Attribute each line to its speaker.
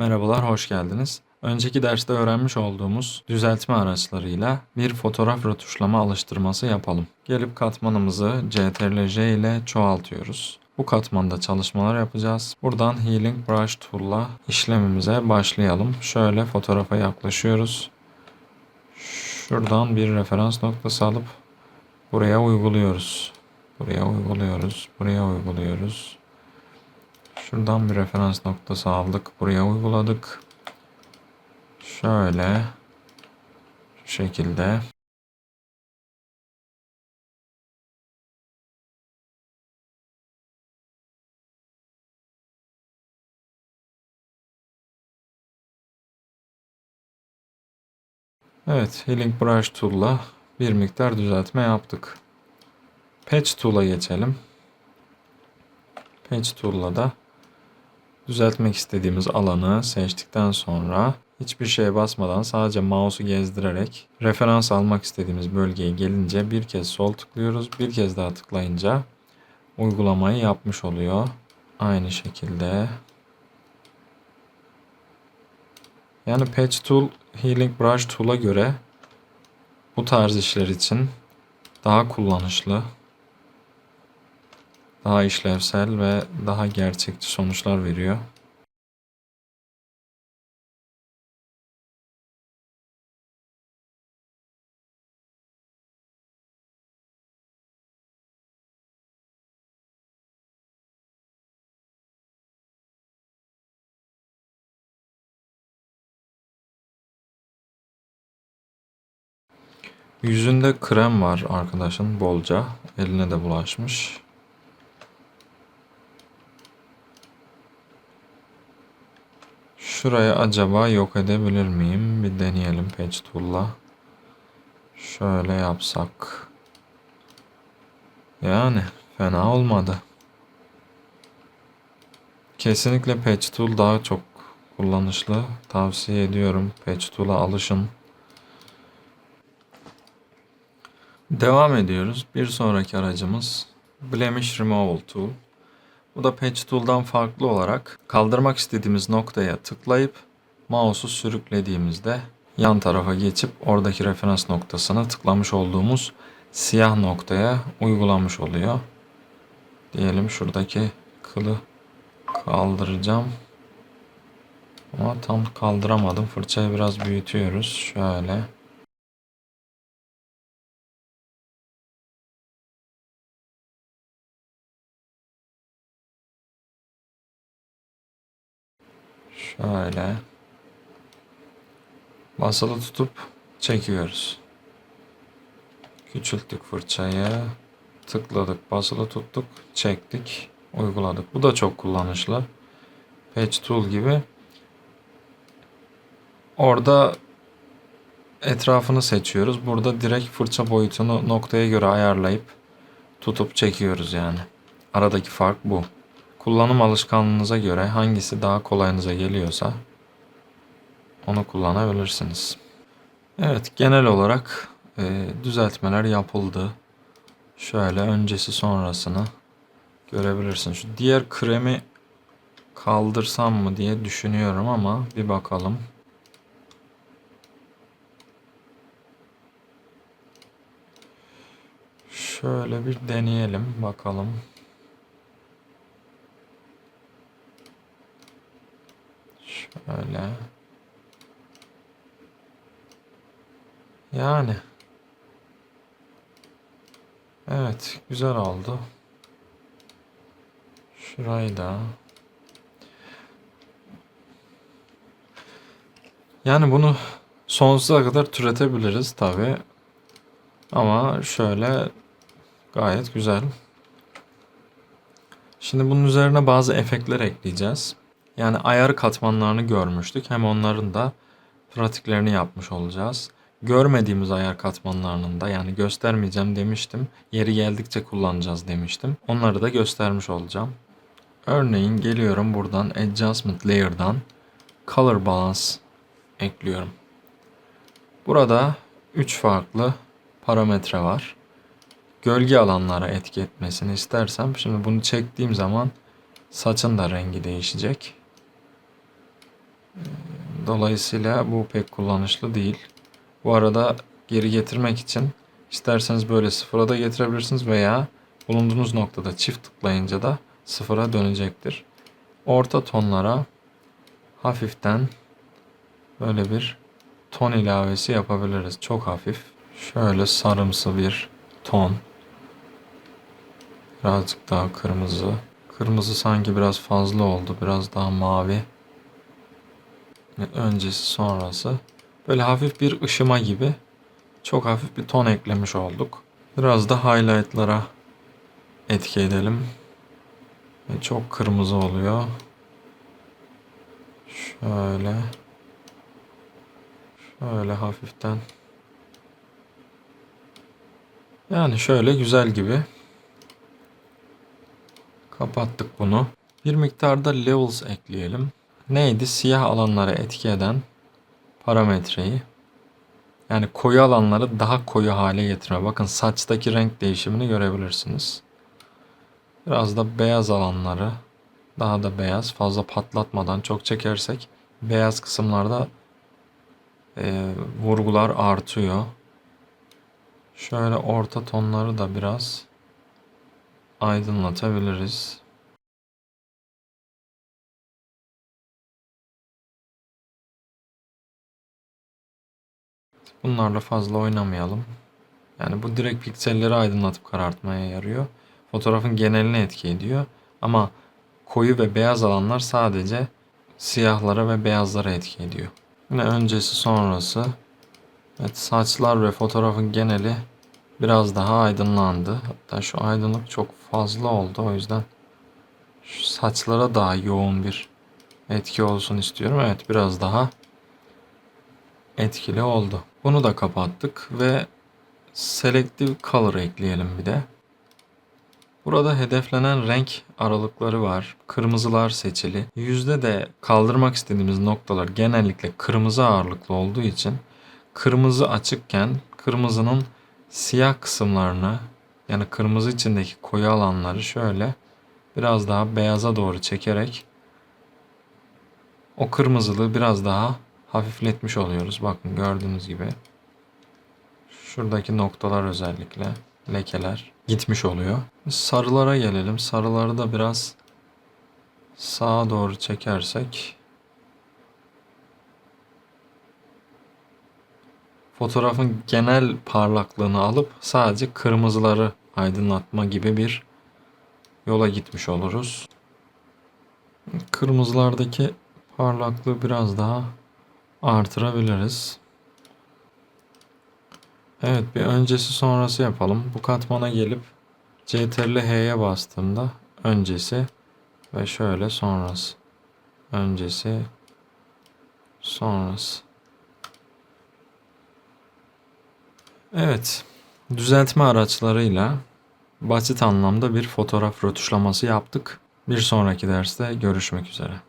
Speaker 1: Merhabalar, hoş geldiniz. Önceki derste öğrenmiş olduğumuz düzeltme araçlarıyla bir fotoğraf rötuşlama alıştırması yapalım. Gelip katmanımızı CTRL-J ile çoğaltıyoruz. Bu katmanda çalışmalar yapacağız. Buradan Healing Brush Tool'la işlemimize başlayalım. Şöyle fotoğrafa yaklaşıyoruz. Şuradan bir referans noktası alıp buraya uyguluyoruz. Buraya uyguluyoruz. Buraya uyguluyoruz. Şuradan bir referans noktası aldık. Buraya uyguladık. Şöyle. Şu şekilde. Evet, Healing Brush Tool'la bir miktar düzeltme yaptık. Patch Tool'a geçelim. Patch Tool'la da düzeltmek istediğimiz alanı seçtikten sonra hiçbir şeye basmadan sadece mouse'u gezdirerek referans almak istediğimiz bölgeye gelince bir kez sol tıklıyoruz. Bir kez daha tıklayınca uygulamayı yapmış oluyor. Aynı şekilde. Yani Patch Tool Healing Brush Tool'a göre bu tarz işler için daha kullanışlı, daha işlevsel ve daha gerçekçi sonuçlar veriyor. Yüzünde krem var arkadaşın bolca. Eline de bulaşmış. Şurayı acaba yok edebilir miyim? Bir deneyelim Patch Tool'la. Şöyle yapsak. Yani fena olmadı. Kesinlikle Patch Tool daha çok kullanışlı. Tavsiye ediyorum. Patch Tool'a alışın. Devam ediyoruz. Bir sonraki aracımız Blemish Removal Tool. Bu da Patch Tool'dan farklı olarak kaldırmak istediğimiz noktaya tıklayıp mouse'u sürüklediğimizde yan tarafa geçip oradaki referans noktasına tıklamış olduğumuz siyah noktaya uygulanmış oluyor. Diyelim şuradaki kılı kaldıracağım. Ama tam kaldıramadım. Fırçayı biraz büyütüyoruz. Şöyle. Şöyle. Basılı tutup çekiyoruz. Küçülttük fırçayı. Tıkladık, basılı tuttuk, çektik, uyguladık. Bu da çok kullanışlı. Patch Tool gibi. Orada etrafını seçiyoruz. Burada direkt fırça boyutunu noktaya göre ayarlayıp tutup çekiyoruz yani. Aradaki fark bu. Kullanım alışkanlığınıza göre hangisi daha kolayınıza geliyorsa onu kullanabilirsiniz. Evet genel olarak e, düzeltmeler yapıldı. Şöyle öncesi sonrasını görebilirsin. Şu diğer kremi kaldırsam mı diye düşünüyorum ama bir bakalım. Şöyle bir deneyelim bakalım. Şöyle. Yani. Evet, güzel oldu. Şurayı da. Yani bunu sonsuza kadar türetebiliriz tabi. Ama şöyle gayet güzel. Şimdi bunun üzerine bazı efektler ekleyeceğiz. Yani ayar katmanlarını görmüştük. Hem onların da pratiklerini yapmış olacağız. Görmediğimiz ayar katmanlarının da yani göstermeyeceğim demiştim. Yeri geldikçe kullanacağız demiştim. Onları da göstermiş olacağım. Örneğin geliyorum buradan Adjustment Layer'dan Color Balance ekliyorum. Burada 3 farklı parametre var. Gölge alanlara etki etmesini istersem şimdi bunu çektiğim zaman saçın da rengi değişecek. Dolayısıyla bu pek kullanışlı değil. Bu arada geri getirmek için isterseniz böyle sıfıra da getirebilirsiniz veya bulunduğunuz noktada çift tıklayınca da sıfıra dönecektir. Orta tonlara hafiften böyle bir ton ilavesi yapabiliriz. Çok hafif. Şöyle sarımsı bir ton. Birazcık daha kırmızı. Kırmızı sanki biraz fazla oldu. Biraz daha mavi. Öncesi sonrası. Böyle hafif bir ışıma gibi çok hafif bir ton eklemiş olduk. Biraz da highlightlara etki edelim. Ve çok kırmızı oluyor. Şöyle. Şöyle hafiften. Yani şöyle güzel gibi. Kapattık bunu. Bir miktarda levels ekleyelim. Neydi? Siyah alanlara etki eden parametreyi. Yani koyu alanları daha koyu hale getirme. Bakın saçtaki renk değişimini görebilirsiniz. Biraz da beyaz alanları daha da beyaz fazla patlatmadan çok çekersek beyaz kısımlarda e, vurgular artıyor. Şöyle orta tonları da biraz aydınlatabiliriz. Bunlarla fazla oynamayalım. Yani bu direkt pikselleri aydınlatıp karartmaya yarıyor. Fotoğrafın geneline etki ediyor. Ama koyu ve beyaz alanlar sadece siyahlara ve beyazlara etki ediyor. Yine öncesi sonrası. Evet saçlar ve fotoğrafın geneli biraz daha aydınlandı. Hatta şu aydınlık çok fazla oldu. O yüzden şu saçlara daha yoğun bir etki olsun istiyorum. Evet biraz daha etkili oldu. Bunu da kapattık ve Selective Color ekleyelim bir de. Burada hedeflenen renk aralıkları var. Kırmızılar seçili. Yüzde de kaldırmak istediğimiz noktalar genellikle kırmızı ağırlıklı olduğu için kırmızı açıkken kırmızının siyah kısımlarını yani kırmızı içindeki koyu alanları şöyle biraz daha beyaza doğru çekerek o kırmızılığı biraz daha hafifletmiş oluyoruz. Bakın gördüğünüz gibi. Şuradaki noktalar özellikle lekeler gitmiş oluyor. Sarılara gelelim. Sarıları da biraz sağa doğru çekersek fotoğrafın genel parlaklığını alıp sadece kırmızıları aydınlatma gibi bir yola gitmiş oluruz. Kırmızılardaki parlaklığı biraz daha artırabiliriz. Evet bir öncesi sonrası yapalım. Bu katmana gelip CTRL H'ye bastığımda öncesi ve şöyle sonrası. Öncesi sonrası. Evet. Düzeltme araçlarıyla basit anlamda bir fotoğraf rötuşlaması yaptık. Bir sonraki derste görüşmek üzere.